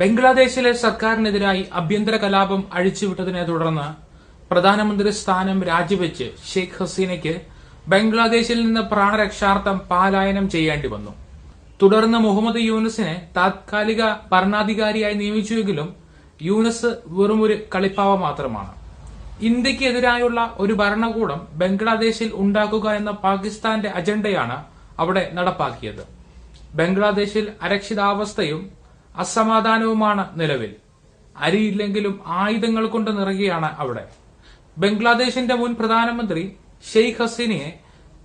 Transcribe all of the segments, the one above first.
ബംഗ്ലാദേശിലെ സർക്കാരിനെതിരായി ആഭ്യന്തര കലാപം അഴിച്ചുവിട്ടതിനെ തുടർന്ന് പ്രധാനമന്ത്രി സ്ഥാനം രാജിവെച്ച് ഷെയ്ഖ് ഹസീനയ്ക്ക് ബംഗ്ലാദേശിൽ നിന്ന് പ്രാണരക്ഷാർത്ഥം പലായനം ചെയ്യേണ്ടി വന്നു. തുടർന്ന് മുഹമ്മദ് യൂനസിനെ താത്കാലിക ഭരണാധികാരിയായി നിയമിച്ചുവെങ്കിലും യൂനസ് വെറുമൊരു കളിപ്പാവ മാത്രമാണ്. ഇന്ത്യക്കെതിരായുള്ള ഒരു ഭരണകൂടം ബംഗ്ലാദേശിൽ ഉണ്ടാക്കുക എന്ന പാകിസ്ഥാന്റെ അജണ്ടയാണ് അവിടെ നടപ്പാക്കിയത്. ബംഗ്ലാദേശിൽ അരക്ഷിതാവസ്ഥയും അസമാധാനവുമാണ് നിലവിൽ. അരിയില്ലെങ്കിലും ആയുധങ്ങൾ കൊണ്ട് നിറയുകയാണ് അവിടെ. ബംഗ്ലാദേശിന്റെ മുൻ പ്രധാനമന്ത്രി ഷെയ്ഖ് ഹസീനയെ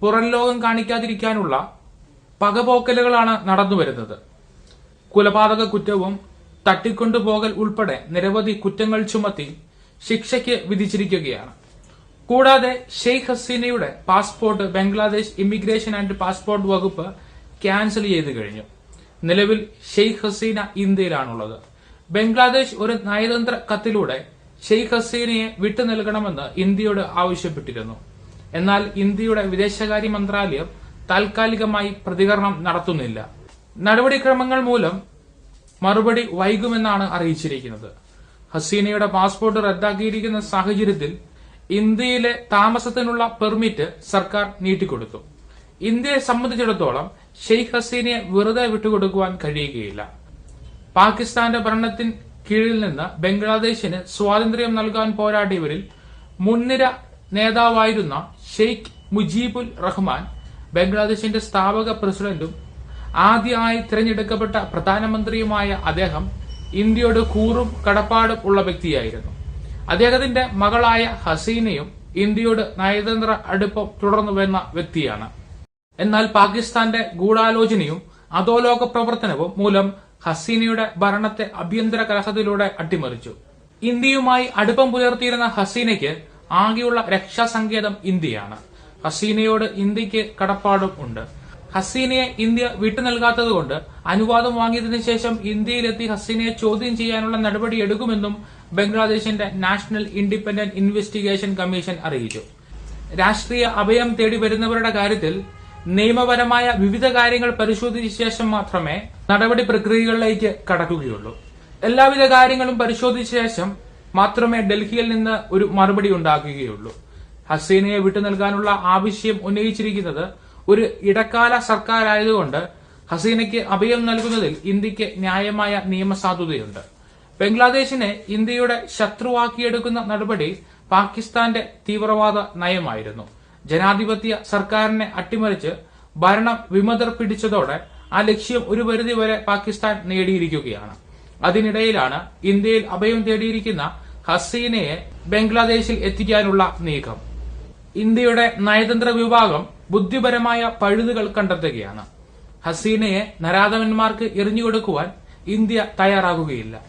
പുറം ലോകം കാണിക്കാതിരിക്കാനുള്ള പകപോക്കലുകളാണ് നടന്നുവരുന്നത് കൊലപാതക കുറ്റവും തട്ടിക്കൊണ്ടുപോകൽ ഉൾപ്പെടെ നിരവധി കുറ്റങ്ങൾ ചുമത്തി ശിക്ഷയ്ക്ക് വിധിച്ചിരിക്കുകയാണ്. കൂടാതെ Sheikh ഹസീനയുടെ passport Bangladesh immigration and passport വകുപ്പ് ക്യാൻസൽ ചെയ്തു കഴിഞ്ഞു. നിലവിൽ ഷെയ്ഖ് ഹസീന ഇന്ത്യയിലാണുള്ളത്. ബംഗ്ലാദേശ് ഒരു നയതന്ത്ര കത്തിലൂടെ ഷെയ്ഖ് ഹസീനയെ വിട്ടു നൽകണമെന്ന് ഇന്ത്യയോട് ആവശ്യപ്പെട്ടിരുന്നു. എന്നാൽ ഇന്ത്യയുടെ വിദേശകാര്യ മന്ത്രാലയം താൽക്കാലികമായി പ്രതികരണം നടത്തുന്നില്ല. നടപടിക്രമങ്ങൾ മൂലം മറുപടി വൈകുമെന്നാണ് അറിയിച്ചിരിക്കുന്നത്. ഹസീനയുടെ പാസ്പോർട്ട് റദ്ദാക്കിയിരിക്കുന്ന സാഹചര്യത്തിൽ ഇന്ത്യയിലെ താമസത്തിനുള്ള പെർമിറ്റ് സർക്കാർ നീട്ടിക്കൊടുത്തു. ഇന്ത്യയെ സംബന്ധിച്ചിടത്തോളം ഷെയ്ഖ് ഹസീനെ വെറുതെ വിട്ടുകൊടുക്കുവാൻ കഴിയുകയില്ല. പാകിസ്ഥാന്റെ ഭരണത്തിന് കീഴിൽ നിന്ന് ബംഗ്ലാദേശിന് സ്വാതന്ത്ര്യം നൽകാൻ പോരാടിയവരിൽ മുൻനിര നേതാവായിരുന്ന ഷെയ്ഖ് മുജീബുൽ റഹ്മാൻ ബംഗ്ലാദേശിന്റെ സ്ഥാപക പ്രസിഡന്റും ആദ്യമായി തിരഞ്ഞെടുക്കപ്പെട്ട പ്രധാനമന്ത്രിയുമായ അദ്ദേഹം ഇന്ത്യയുടെ കൂറും കടപ്പാടും ഉള്ള വ്യക്തിയായിരുന്നു. അദ്ദേഹത്തിന്റെ മകളായ ഹസീനയും ഇന്ത്യയുടെ നയതന്ത്ര അടുപ്പം തുടർന്നു വന്ന വ്യക്തിയാണ്. എന്നാൽ പാകിസ്ഥാന്റെ ഗൂഢാലോചനയും അധോലോക പ്രവർത്തനവും മൂലം ഹസീനയുടെ ഭരണത്തെ ആഭ്യന്തര കലഹത്തിലൂടെ അട്ടിമറിച്ചു. ഇന്ത്യയുമായി അടുപ്പം പുലർത്തിയിരുന്ന ഹസീനയ്ക്ക് ആകെയുള്ള രക്ഷാസങ്കേതം ഇന്ത്യയാണ്. ഹസീനയോട് ഇന്ത്യയ്ക്ക് കടപ്പാടും ഉണ്ട്. ഹസീനയെ ഇന്ത്യ വിട്ടു നൽകാത്തതുകൊണ്ട് അനുവാദം വാങ്ങിയതിനു ശേഷം ഇന്ത്യയിലെത്തി ഹസീനയെ ചോദ്യം ചെയ്യാനുള്ള നടപടി എടുക്കുമെന്നും ബംഗ്ലാദേശിന്റെ നാഷണൽ ഇൻഡിപെൻഡന്റ് ഇൻവെസ്റ്റിഗേഷൻ കമ്മീഷൻ അറിയിച്ചു. രാഷ്ട്രീയ അഭയം തേടി വരുന്നവരുടെ കാര്യത്തിൽ നിയമപരമായ വിവിധ കാര്യങ്ങൾ പരിശോധിച്ച ശേഷം മാത്രമേ നടപടി പ്രക്രിയകളിലേക്ക് കടക്കുകയുള്ളൂ. എല്ലാവിധ കാര്യങ്ങളും പരിശോധിച്ച ശേഷം മാത്രമേ ഡൽഹിയിൽ നിന്ന് ഒരു മറുപടി ഉണ്ടാക്കുകയുള്ളൂ ഹസീനയെ വിട്ടു നൽകാനുള്ള ആവശ്യം ഉന്നയിച്ചിരിക്കുന്നത് ഒരു ഇടക്കാല സർക്കാരായതുകൊണ്ട് ഹസീനയ്ക്ക് അഭയം നൽകുന്നതിൽ ഇന്ത്യയ്ക്ക് ന്യായമായ നിയമസാധുതയുണ്ട്. ബംഗ്ലാദേശിനെ ഇന്ത്യയുടെ ശത്രുവാക്കിയെടുക്കുന്ന നടപടി പാകിസ്ഥാന്റെ തീവ്രവാദ നയമായിരുന്നു. ജനാധിപത്യ സർക്കാരിനെ അട്ടിമറിച്ച് ഭരണം വിമതർ പിടിച്ചതോടെ ആ ലക്ഷ്യം ഒരു പരിധി വരെ പാകിസ്ഥാൻ നേടിയിരിക്കുകയാണ്. അതിനിടയിലാണ് ഇന്ത്യയിൽ അഭയം തേടിയിരിക്കുന്ന ഹസീനയെ ബംഗ്ലാദേശിൽ എത്തിക്കാനുള്ള നീക്കം. ഇന്ത്യയുടെ നയതന്ത്ര വിഭാഗം ബുദ്ധിപരമായ പഴുതുകൾ കണ്ടെത്തുകയാണ്. ഹസീനയെ നരാധവന്മാർക്ക് എറിഞ്ഞുകൊടുക്കുവാൻ ഇന്ത്യ തയ്യാറാകുകയില്ല.